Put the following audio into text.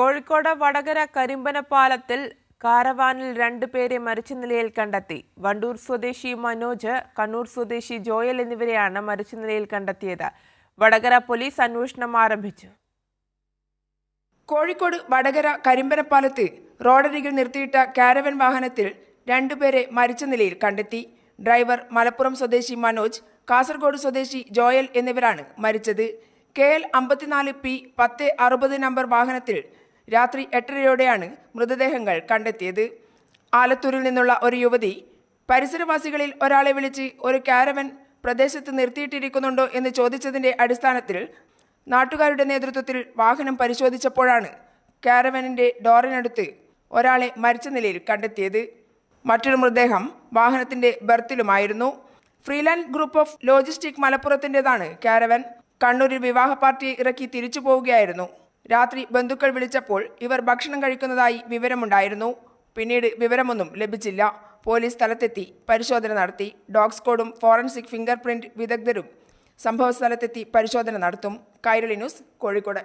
കോഴിക്കോട് വടകര കരിമ്പന പാലത്തിൽ കാരവാനിൽ രണ്ടുപേരെ മരിച്ച നിലയിൽ കണ്ടെത്തി. വണ്ടൂർ സ്വദേശി മനോജ് കണ്ണൂർ സ്വദേശി ജോയൽ എന്നിവരെയാണ് മരിച്ച നിലയിൽ കണ്ടെത്തിയത്. വടകര പോലീസ് അന്വേഷണം ആരംഭിച്ചു. കോഴിക്കോട് വടകര കരിമ്പനപ്പാലത്ത് റോഡരികിൽ നിർത്തിയിട്ട കാരവൻ വാഹനത്തിൽ രണ്ടുപേരെ മരിച്ച നിലയിൽ കണ്ടെത്തി. ഡ്രൈവർ മലപ്പുറം സ്വദേശി മനോജ് കാസർഗോഡ് സ്വദേശി ജോയൽ എന്നിവരാണ് മരിച്ചത്. കെ എൽ അമ്പത്തിനാല് പി പത്ത് അറുപത് നമ്പർ വാഹനത്തിൽ രാത്രി എട്ടരയോടെയാണ് മൃതദേഹങ്ങൾ കണ്ടെത്തിയത്. ആലത്തൂരിൽ നിന്നുള്ള ഒരു യുവതി പരിസരവാസികളിൽ ഒരാളെ വിളിച്ച് ഒരു കാരവൻ പ്രദേശത്ത് നിർത്തിയിട്ടിരിക്കുന്നുണ്ടോ എന്ന് ചോദിച്ചതിന്റെ അടിസ്ഥാനത്തിൽ നാട്ടുകാരുടെ നേതൃത്വത്തിൽ വാഹനം പരിശോധിച്ചപ്പോഴാണ് കാരവനിന്റെ ഡോറിനടുത്ത് ഒരാളെ മരിച്ച നിലയിൽ കണ്ടെത്തിയത്. മറ്റൊരു മൃതദേഹം വാഹനത്തിന്റെ ബർത്തിലുമായിരുന്നു. ഫ്രീലാൻഡ് ഗ്രൂപ്പ് ഓഫ് ലോജിസ്റ്റിക് മലപ്പുറത്തിന്റെതാണ് കാരവൻ. കണ്ണൂരിൽ വിവാഹ പാർട്ടി ഇറക്കി തിരിച്ചു പോവുകയായിരുന്നു രാത്രി ബന്ധുക്കൾ വിളിച്ചപ്പോൾ ഇവർ ഭക്ഷണം കഴിക്കുന്നതായി വിവരമുണ്ടായിരുന്നു. പിന്നീട് വിവരമൊന്നും ലഭിച്ചില്ല. പോലീസ് സ്ഥലത്തെത്തി പരിശോധന നടത്തി. ഡോഗ് സ്ക്വാഡും ഫോറൻസിക് ഫിംഗർ പ്രിന്റ് വിദഗ്ധരും സംഭവസ്ഥലത്തെത്തി പരിശോധന നടത്തും. കൈരളി ന്യൂസ് കോഴിക്കോട്.